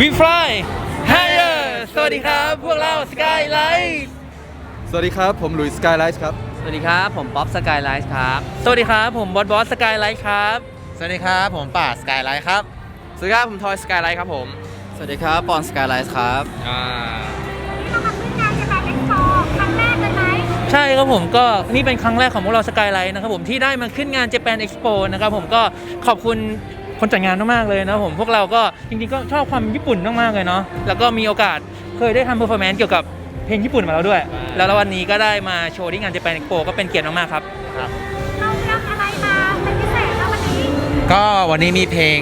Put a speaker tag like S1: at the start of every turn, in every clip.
S1: We fly higher สวัสดีครับ พวกเรา Skylight
S2: สวัสดีครับ ผมหลุยส์สกายไลท์ครับ
S3: สวัสดีครับ ผมป๊อปสกายไลท์ครับ
S1: สวัสดีครับ ผมบอสบอส Skylight ครับ
S4: สวัสดีครับ ผมป่าสกายไลท์ครับ
S3: สวัสดีครับ ผมทอยสกายไลท์ครับผม
S4: สวัสดีครับ ปอนสกายไลท์ครับ
S3: อ่า
S5: เรามาขึ้นงานจะแบบเอ็กโปครั้งแรกเลยไหม
S1: ใช่ครับผมก็นี่เป็นครั้งแรกของพวกเรา Skylight นะครับผมที่ได้มาขึ้นงาน Japan Expo นะครับผมก็ขอบคุณ คนจัดงานมากๆเลยนะครับผมพวกเราก็จริงๆก็ชอบความญี่ปุ่นมากๆเลยเนาะแล้วก็มีโอกาสเคยได้ทำเพอร์ฟอร์แมนซ์เกี่ยวกับเพลงญี่ปุ่นมาแล้วด้วย แล้ววันนี้ก็ได้มาโชว์ที่งาน Japan Expo ก็เป็นเกียรติมากๆครับ
S5: เราเลือกอะไรมาเป็นพิเศษแล้ววันนี้
S4: ก็วันนี้มีเพลง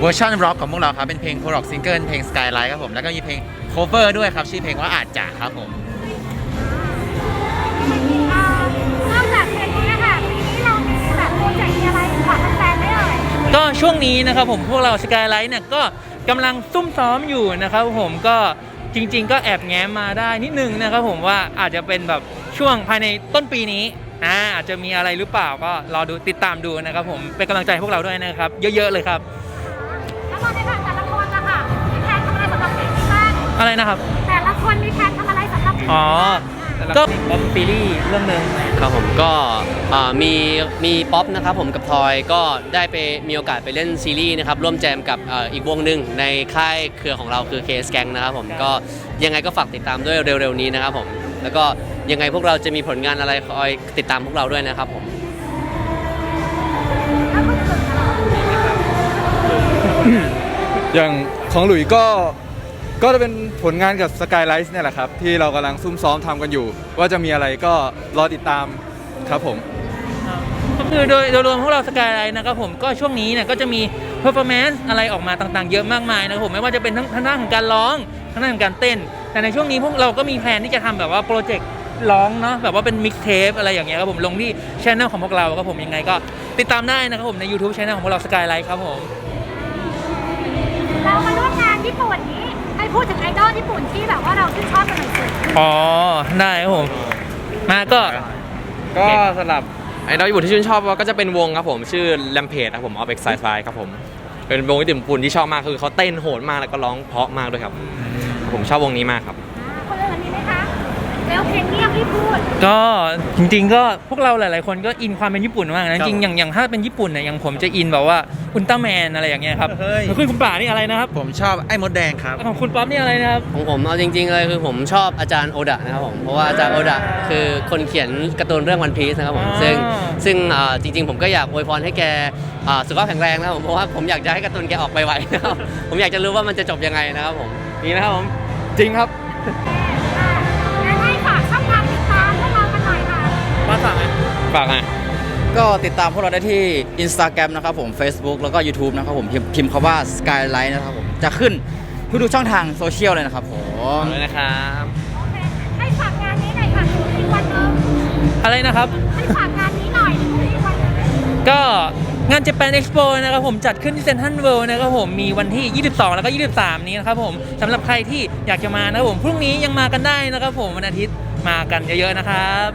S4: เวอร์ชันร็อกของพวกเราครับเป็นเพลงโ r ร็อกซิงเกิลเพลง Skyline ครับผมแล้วก็มีเพลงโคเวอร์ด้วยครับชื่อเพลงว่าอาจจะครับผม
S1: ช่วงนี้นะครับผมพวกเราสกายไลท์เนี่ยก็กำลังซุ่มซ้อมอยู่นะครับผมก็จริง ๆ ก็แอบแง้มมาได้นิดนึงนะครับผมว่าอาจจะเป็นแบบช่วงภายในต้นปีนี้อ่าอาจจะมีอะไรหรือเปล่าก็รอดูติดตามดูนะครับผมเป็นกำลังใจให้พวกเราด้วยนะครับ เยอะๆเลยครับ
S5: แล้วเราในแบบแต่ละคนล่ะค่ะมีแพลนทำอะไรสำหรับเพลงนี้บ้าง
S1: อะไรนะครับ
S5: แต่ละคนมีแพลนทำอะไรสำหรับเพลง
S1: อ๋อ
S5: นี้บ้าง
S1: ก็เป็นซีรีส์เรื่องหนึ่ง
S3: ครับผมก็อ่ามีมีป๊อปนะครับผมกับทอยก็ได้ไปมีโอกาสไปเล่นซีรีส์นะครับร่วมแจมกับเอ่ออีกวงหนึ่งในค่ายเครือของเราคือ KS Gang นะครับผมก็ยังไงก็ฝากติดตามด้วยเร็วๆนี้นะครับผมแล้วก็ยังไงพวกเราจะมีผลงานอะไรคอยติดตามพวกเราด้วยนะครับผม
S5: แล้วคนอื่นล่ะ
S2: อย่างของหลุยส์ก็ ก็จะเป็นผลงานกับสกายไลท์เนี่ยแหละครับ ที่เรากำลังซุ่มซ้อมทำกันอยู่ ว่าจะมีอะไรก็รอติดตามครับผม
S1: ก็คือโดยโดยรวมพวกเราสกายไลท์นะครับผมก็ช่วงนี้เนี่ยก็จะมีเพอร์ฟอร์แมนซ์อะไรออกมาต่างๆ เยอะมากมายนะครับผมไม่ว่าจะเป็นทั้งทางด้านของการร้องทางด้านของการเต้น แต่ในช่วงนี้พวกเราก็มีแผนที่จะทำแบบว่าโปรเจกต์ร้องเนาะแบบว่าเป็นมิกเทปอะไรอย่างเงี้ยครับผมลงที่ช่องของพวกเราครับผมยังไงก็ติดตามได้นะครับผมใน YouTube Channel ของพวกเราสกายไลท์ครับผม
S5: เรามาร่วมงานญี่ปุ่นนี้ ให้พูดถึงไอดอลญี่ปุ่นที่แบบว่าเราชื่นชอบกันหน่อยสิ
S1: อ๋อ ได้ครับผม มาก็
S6: ก็สำหรับไอดอลญี่ปุ่นที่ชื่นชอบก็จะเป็นวงครับผม ชื่อ Rampage ครับผม o f Excite f i ครับผม เป็นวงญี่ปุ่นที่ชอบมากคือเขาเต้นโหดมากแล้วก็ร้องเพราะมากด้วยครับ ผมชอบวงนี้มากครับ
S5: อ่าคนอื่นมีไหมคะ แล้วเพลงเงียบที่พูด
S1: ก็จริงๆก็พวกเราหลายๆคนก็อินความเป็นญี่ปุ่นมากนะจริงๆอย่างอย่างถ้าเป็นญี่ปุ่นเนี่ยอย่างผมจะอินแบบว่าอุลตร้าแมนอะไรอย่างเงี้ยครับ
S4: เฮ้ย
S1: แล้วคุณคุณป่านี่อะไรนะครับ
S4: ผมชอบไอ้มดแดงครับ
S1: ของคุณป๊อปนี่อะไรนะครับ
S3: ของผมเอาจริง ๆ เลยคือผมชอบอาจารย์โอดะนะครับผมเพราะว่าอาจารย์โอดะคือคนเขียนการ์ตูนเรื่องวันพีซนะครับผม
S1: อ่า
S3: ซึ่งซึ่งอ่าจริง ๆ ผมก็อยากอวยพรให้แกอ่าสุขภาพแข็งแรงนะครับผมเพราะว่าผมอยากจะให้การ์ตูนแกออกไปไวๆนะครับผมอยากจะรู้ว่ามันจะจบยังไงนะครับผมนี่นะครับผม
S2: จริงครับ
S1: มาสั่งไหม
S6: ฝากอะ
S4: ก็ติดตามพวกเราได้ที่ Instagram นะครับผม Facebook แล้วก็ YouTube นะครับผมพิมพ์พิมพ์คำว่า Skyline นะครับผมจะขึ้นทุกๆช่องทางโซเชียลเลยนะครับผม
S6: ฝากเลยนะครับ
S5: โอเค ให้ฝากงานนี้หน่อยค่ะอีกวันหนึง
S1: อะไรนะครับ
S5: ให้ฝากงานนี้หน่อยอีกวันหนึง
S1: ก็งาน Japan Expo นะครับผมจัดขึ้นที่เซ็นทรัลเวิลด์นะครับผมมีวันที่ 22 แล้วก็ 23 นี้นะครับผมสำหรับใครที่อยากจะมานะครับผมพรุ่งนี้ยังมากันได้นะครับผมวันอาทิตย์มากันเยอะๆนะครับ